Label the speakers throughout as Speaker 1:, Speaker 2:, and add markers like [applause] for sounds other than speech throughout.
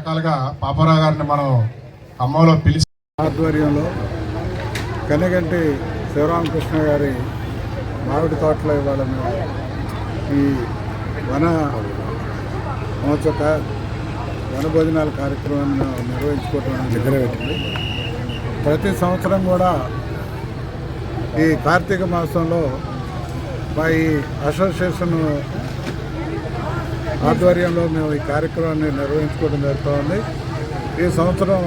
Speaker 1: రకాలుగా పాపారావు గారిని మనం ఖమ్మంలో పిలిచి
Speaker 2: ఆధ్వర్యంలో కనిగంటి శివరామకృష్ణ గారి మామిడి తోటలో ఇవాళ ఈ వన మహోత్సవ వన భోజనాల కార్యక్రమాన్ని నిర్వహించుకోవటం నిర్వహించుకోవడం దగ్గరపెట్టింది ప్రతి సంవత్సరం కూడా ఈ కార్తీక మాసంలో మా ఈ అసోసియేషన్ ఆధ్వర్యంలో మేము ఈ కార్యక్రమాన్ని నిర్వహించుకోవడం జరుగుతోంది. ఈ సంవత్సరం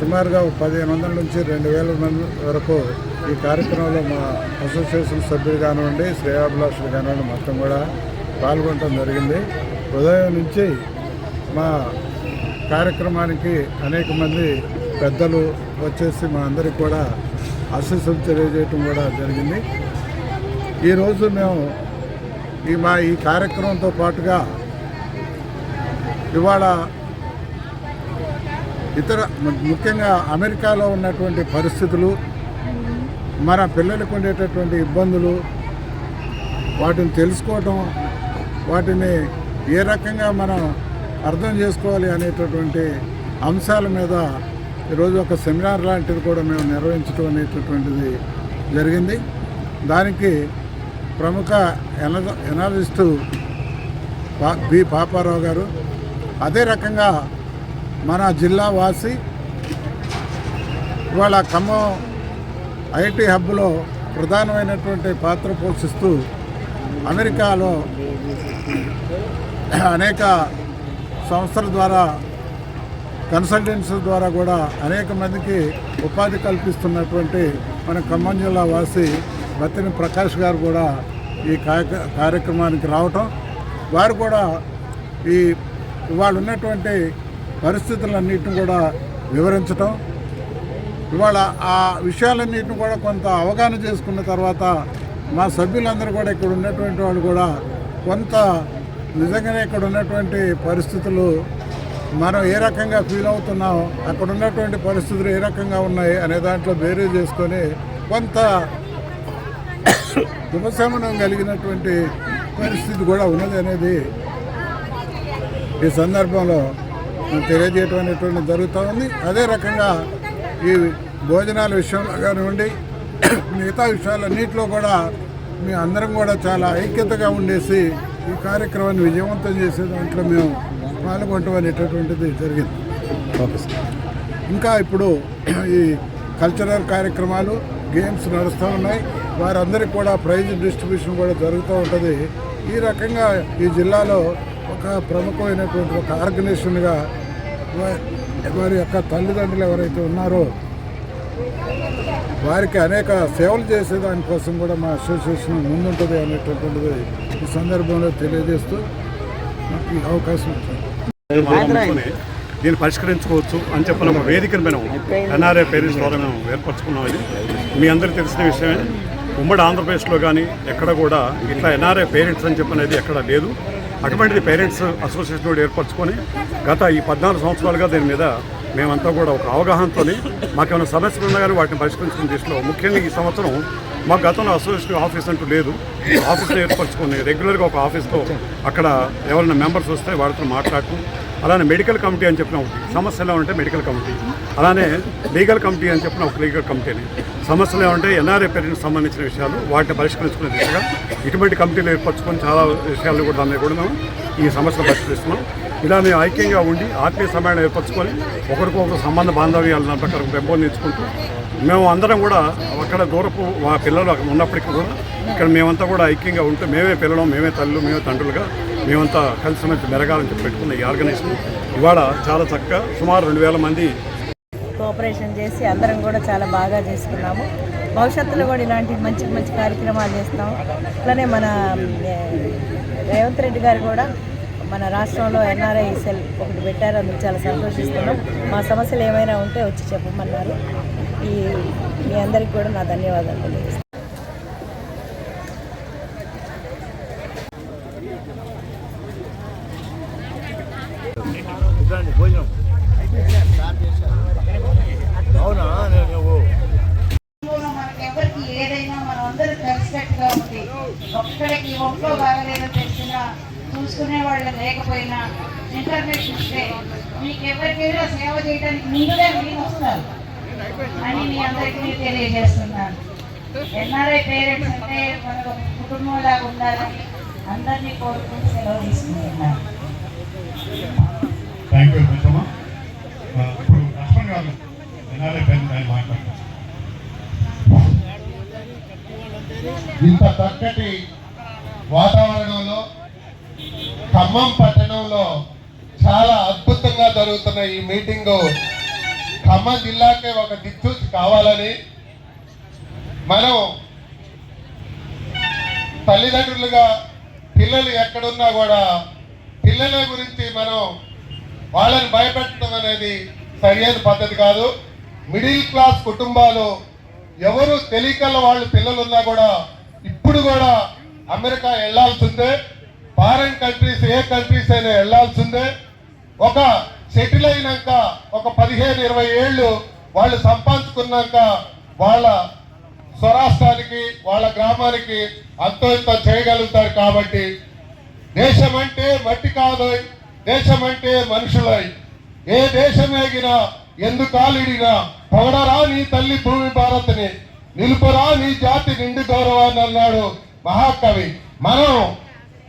Speaker 2: సుమారుగా పదిహేను వందల నుంచి రెండు వేల మంది వరకు ఈ కార్యక్రమంలో మా అసోసియేషన్ సభ్యులు కానివ్వండి శ్రేయాభిలాషులు కానివ్వండి మొత్తం కూడా పాల్గొనడం జరిగింది. ఉదయం నుంచి మా కార్యక్రమానికి అనేక మంది పెద్దలు వచ్చేసి మా అందరికి కూడా ఆశీస్సులు తెలియజేయటం కూడా జరిగింది. ఈరోజు మేము ఈ మా ఈ కార్యక్రమంతో పాటుగా ఇవాళ ఇతర ముఖ్యంగా అమెరికాలో ఉన్నటువంటి పరిస్థితులు మన పిల్లలకు ఉండేటటువంటి ఇబ్బందులు వాటిని తెలుసుకోవటం వాటిని ఏ రకంగా మనం అర్థం చేసుకోవాలి అనేటటువంటి అంశాల మీద ఈరోజు ఒక సెమినార్ లాంటిది కూడా మేము నిర్వహించడం అనేటటువంటిది జరిగింది. దానికి ప్రముఖ ఎన ఎనాలిస్టు పా బి పాపారావు గారు. అదే రకంగా మన జిల్లా వాసి ఇవాళ ఖమ్మం ఐటీ హబ్లో ప్రధానమైనటువంటి పాత్ర పోషిస్తూ అమెరికాలో అనేక సంస్థల ద్వారా కన్సల్టెన్సీ ద్వారా కూడా అనేక మందికి ఉపాధి కల్పిస్తున్నటువంటి మన ఖమ్మం జిల్లా వాసి బత్తిని ప్రకాష్ గారు కూడా ఈ కార్యక్రమానికి రావటం వారు కూడా ఈ ఇవాళ ఉన్నటువంటి పరిస్థితులన్నింటిని కూడా వివరించటం ఇవాళ ఆ విషయాలన్నింటిని కూడా కొంత అవగాహన చేసుకున్న తర్వాత మా సభ్యులందరూ కూడా ఇక్కడ ఉన్నటువంటి వాళ్ళు కూడా కొంత నిజంగానే ఇక్కడ ఉన్నటువంటి పరిస్థితులు మనం ఏ రకంగా ఫీల్ అవుతున్నాం అక్కడ ఉన్నటువంటి పరిస్థితులు ఏ రకంగా ఉన్నాయి అనే దాంట్లో బేరీ చేసుకొని కొంత ఉపశమనం కలిగినటువంటి పరిస్థితి కూడా ఉన్నది అనేది ఈ సందర్భంలో తెలియజేయటం అనేటువంటి జరుగుతూ ఉంది. అదే రకంగా ఈ భోజనాల విషయంలో కానివ్వండి మిగతా విషయాలన్నింటిలో కూడా మీ అందరం కూడా చాలా ఐక్యతగా ఉండేసి ఈ కార్యక్రమాన్ని విజయవంతం చేసే దాంట్లో మేము పాల్గొనటం అనేటటువంటిది జరిగింది ఇంకా ఇప్పుడు ఈ కల్చరల్ కార్యక్రమాలు గేమ్స్ నడుస్తూ ఉన్నాయి. వారందరికీ కూడా ప్రైజ్ డిస్ట్రిబ్యూషన్ కూడా జరుగుతూ ఉంటుంది. ఈ రకంగా ఈ జిల్లాలో ఒక ప్రముఖమైనటువంటి ఒక ఆర్గనైజేషన్గా వారి యొక్క తల్లిదండ్రులు ఎవరైతే ఉన్నారో వారికి అనేక సేవలు చేసే దానికోసం కూడా మా అసోసియేషన్ ముందుంటుంది అనేటటువంటిది ఈ సందర్భంలో తెలియజేస్తూ నాకు ఈ అవకాశం
Speaker 3: దీన్ని పరిష్కరించుకోవచ్చు అని చెప్పిన ఒక వేదికను మేము ఎన్ఆర్ఏ పేరెంట్స్ ద్వారా మేము ఏర్పరచుకున్నాం ఇది. మీ అందరికీ తెలిసిన విషయమే. ఉమ్మడి ఆంధ్రప్రదేశ్లో కానీ ఎక్కడ కూడా ఇట్లా ఎన్ఆర్ఏ పేరెంట్స్ అని చెప్పనేది ఎక్కడ లేదు. అటువంటిది పేరెంట్స్ అసోసియేషన్ కూడా ఏర్పరచుకొని గత ఈ పద్నాలుగు సంవత్సరాలుగా దీని మీద మేమంతా కూడా ఒక అవగాహనతో మాకేమైనా సమస్యలు ఉన్నా కానీ వాటిని పరిష్కరించుకునే దిశలో ముఖ్యంగా ఈ సంవత్సరం మాకు గతంలో అసోసియేషన్ ఆఫీస్ అంటూ లేదు. ఆఫీస్లో ఏర్పరచుకొని రెగ్యులర్గా ఒక ఆఫీస్తో అక్కడ ఎవరైనా మెంబర్స్ వస్తే వాళ్ళతో మాట్లాడటం అలానే మెడికల్ కమిటీ అని చెప్పిన ఒకటి. సమస్యలు ఏమంటే మెడికల్ కమిటీ. అలానే లీగల్ కమిటీ అని చెప్పిన ఒక లీగల్ కమిటీని. సమస్యలు ఏమంటే ఎన్ఆర్ఏ పేరెంట్స్ సంబంధించిన విషయాలు వాటిని పరిష్కరించుకునే దిశగా ఇటువంటి కమిటీలు ఏర్పరచుకొని చాలా విషయాలు కూడా దాన్ని కూడా మేము ఈ సమస్యలు పరిష్కరిస్తున్నాం. ఇలా మేము ఐక్యంగా ఉండి ఆత్మీయ సమయాన్ని ఏర్పరచుకొని ఒకరికొకరు సంబంధ బాంధవ్యాలను ప్రకారం పెంపొందించుకుంటూ మేము అందరం కూడా అక్కడ దూరపు మా పిల్లలు అక్కడ ఉన్నప్పటికీ కూడా ఇక్కడ మేమంతా కూడా ఐక్యంగా ఉంటూ మేమే పిల్లలు మేమే తల్లు మేమే తండ్రులుగా మేమంతా కలిసిమెలిసి మెరగాలని చెప్పి పెట్టుకున్న ఈ ఆర్గనైజేషన్ ఇవాళ చాలా చక్కగా సుమారు రెండు వేల మంది
Speaker 4: కోఆపరేషన్ చేసి అందరం కూడా చాలా బాగా చేసుకున్నాము. భవిష్యత్తులో కూడా ఇలాంటి మంచి మంచి కార్యక్రమాలు చేస్తాం. అట్లనే మన రేవంత్ రెడ్డి గారు కూడా మన రాష్ట్రంలో ఎన్ఆర్ఐ సెల్ ఒకటి పెట్టారు. అందుకు చాలా సంతోషిస్తున్నాం. మా సమస్యలు ఏమైనా ఉంటే వచ్చి చెప్పమన్నారు. ఈ మీ అందరికీ కూడా నా ధన్యవాదాలు తెలియజేస్తాను
Speaker 5: మనకెవరికి ఏదైనా మనం అందరూ కలిసికట్టుగా ఉండి ఒక్కడికి ఒంట్లో బాగలేదో తెలిసినా చూసి చూసుకునే వాళ్ళు లేకపోయినా ఇన్ఫర్మేషన్ ఇస్తే మీకు ఎవరికైనా సేవ చేయడానికి మీరుగా మీరు వస్తారు. అని మీ అందరికీ నేను తెలియజేస్తున్నాను. ఎన్ఆర్ఐ పేరెంట్స్ అంటే మనకు ఒక కుటుంబంలాగా ఉండాలని అందరినీ కోరుకుని సెలవు తీసుకుంటున్నాను.
Speaker 1: థ్యాంక్ యూ కొంచెమా ఇప్పుడు లక్ష్మణ్ గారు ఎన్ఆర్ఐ మాట్లాడతారు. ఇంత చక్కటి వాతావరణంలో ఖమ్మం పట్టణంలో చాలా అద్భుతంగా జరుగుతున్న ఈ మీటింగు ఖమ్మం జిల్లాకే ఒక దిక్సూచి కావాలని మనం తల్లిదండ్రులుగా పిల్లలు ఎక్కడున్నా కూడా పిల్లల గురించి మనం వాళ్ళని భయపెట్టడం అనేది సరైన పద్ధతి కాదు. మిడిల్ క్లాస్ కుటుంబాలు ఎవరు తెలియకల వాళ్ళు పిల్లలు ఉన్నా కూడా ఇప్పుడు కూడా అమెరికా వెళ్ళాల్సిందే. ఫారెన్ కంట్రీస్ ఏ కంట్రీస్ అయినా వెళ్ళాల్సిందే ఒక సెటిల్ అయినాక ఒక పదిహేను ఇరవై ఏళ్ళు వాళ్ళు సంపాదించుకున్నాక వాళ్ళ స్వరాష్ట్రానికి వాళ్ళ గ్రామానికి అంతో ఇంత చేయగలుగుతారు కాబట్టి దేశం అంటే మట్టి కాదోయ్ దేశం అంటే మనుషులై. ఏ దేశం ఎగినా ఎందుకాలిడినా పొగడరా నీ తల్లి భూమి భారత్ని నిలుపురా నీ జాతి నిండు గౌరవాన్ని అన్నాడు మహాకవి. మనం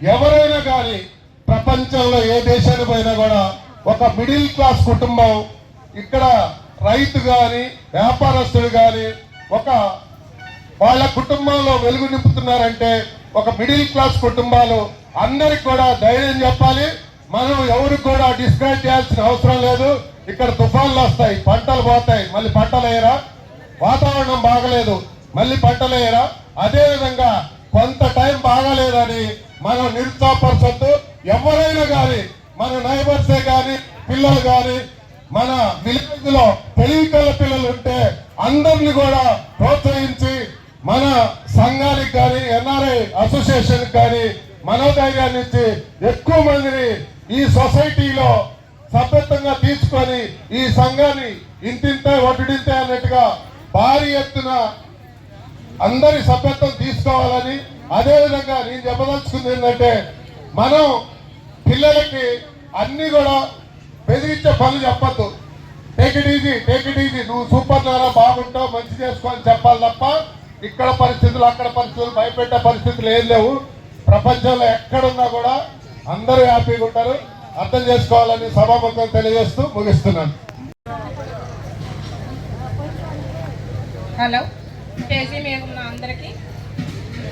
Speaker 1: ఎవరైనా కానీ ప్రపంచంలో ఏ దేశానికి పోయినా కూడా ఒక మిడిల్ క్లాస్ కుటుంబం ఇక్కడ రైతు కానీ వ్యాపారస్తుడు కానీ ఒక వాళ్ళ కుటుంబంలో వెలుగు నింపుతున్నారంటే ఒక మిడిల్ క్లాస్ కుటుంబాలు అందరికి కూడా ధైర్యం చెప్పాలి. మనం ఎవరికి కూడా డిస్కరేజ్ చేయాల్సిన అవసరం లేదు. ఇక్కడ తుఫాన్లు వస్తాయి పంటలు పోతాయి మళ్ళీ పంటలు వేయరా? వాతావరణం బాగలేదు మళ్ళీ పంటలు వేయరా? కొంత టైం బాగాలేదని మనం నిరుత్సాహపరచద్దు ఎవరైనా కానీ మన నైబర్సే కానీ పిల్లలు కానీ మన విలేజ్లో తెలివికల పిల్లలు ఉంటే అందరిని కూడా ప్రోత్సహించి మన సంఘానికి కానీ ఎన్ఆర్ఐ అసోసియేషన్ కానీ మనోధైర్యాన్ని ఇచ్చి ఎక్కువ మందిని ఈ సొసైటీలో సభ్యత్వంగా తీసుకొని ఈ సంఘాన్ని ఇంతింతే ఒడ్డింతే అన్నట్టుగా భారీ ఎత్తున అందరి సభ్యత్వం తీసుకోవాలని అదేవిధంగా నేను చెప్పదలుచుకుంది ఏంటంటే మనం పిల్లలకి అన్ని కూడా బెదిరించే పనులు చెప్పద్దు. Take it easy take it easy నువ్వు సూపర్ ద్వారా బాగుంటావు మంచి చేసుకో అని చెప్పాలి తప్ప ఇక్కడ పరిస్థితులు అక్కడ పరిస్థితులు భయపెట్టే పరిస్థితులు ఏం లేవు. ప్రపంచంలో ఎక్కడున్నా కూడా అందరూ హ్యాపీగా ఉంటారు. అర్థం చేసుకోవాలని సభాముఖం తెలియజేస్తూ ముగిస్తున్నాను.
Speaker 6: హలో కేజీ మీద ఉన్న అందరికీ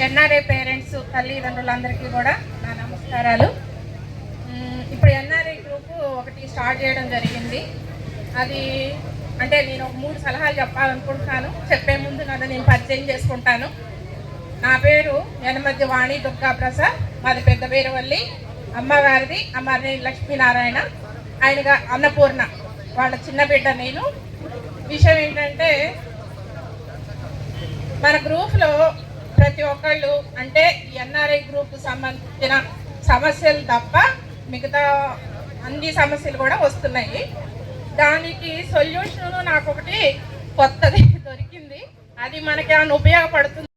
Speaker 6: ఎన్ఆర్ఐ పేరెంట్స్ తల్లిదండ్రులందరికీ కూడా నా నమస్కారాలు. ఇప్పుడు ఎన్ఆర్ఐ గ్రూపు ఒకటి స్టార్ట్ చేయడం జరిగింది. అది అంటే నేను మూడు సలహాలు చెప్పాలనుకుంటున్నాను. చెప్పే ముందు నన్ను నేను పరిచయం చేసుకుంటాను. నా పేరు యనమధ్య వాణి దుర్గా ప్రసాద్ మాది పెద్ద పేరువల్లి అమ్మగారిది అమ్మని లక్ష్మీనారాయణ. ఆయనగా అన్నపూర్ణ. వాళ్ళ చిన్న బిడ్డ నేను. విషయం ఏంటంటే మన గ్రూప్లో ప్రతి ఒక్కళ్ళు అంటే ఎన్ఆర్ఐ గ్రూప్ సంబంధించిన సమస్యలు తప్ప మిగతా అన్ని సమస్యలు కూడా వస్తున్నాయి. దానికి సొల్యూషన్ నాకు ఒకటి కొత్తది [laughs] దొరికింది. అది మనకి ఏమైనా ఉపయోగపడుతుంది?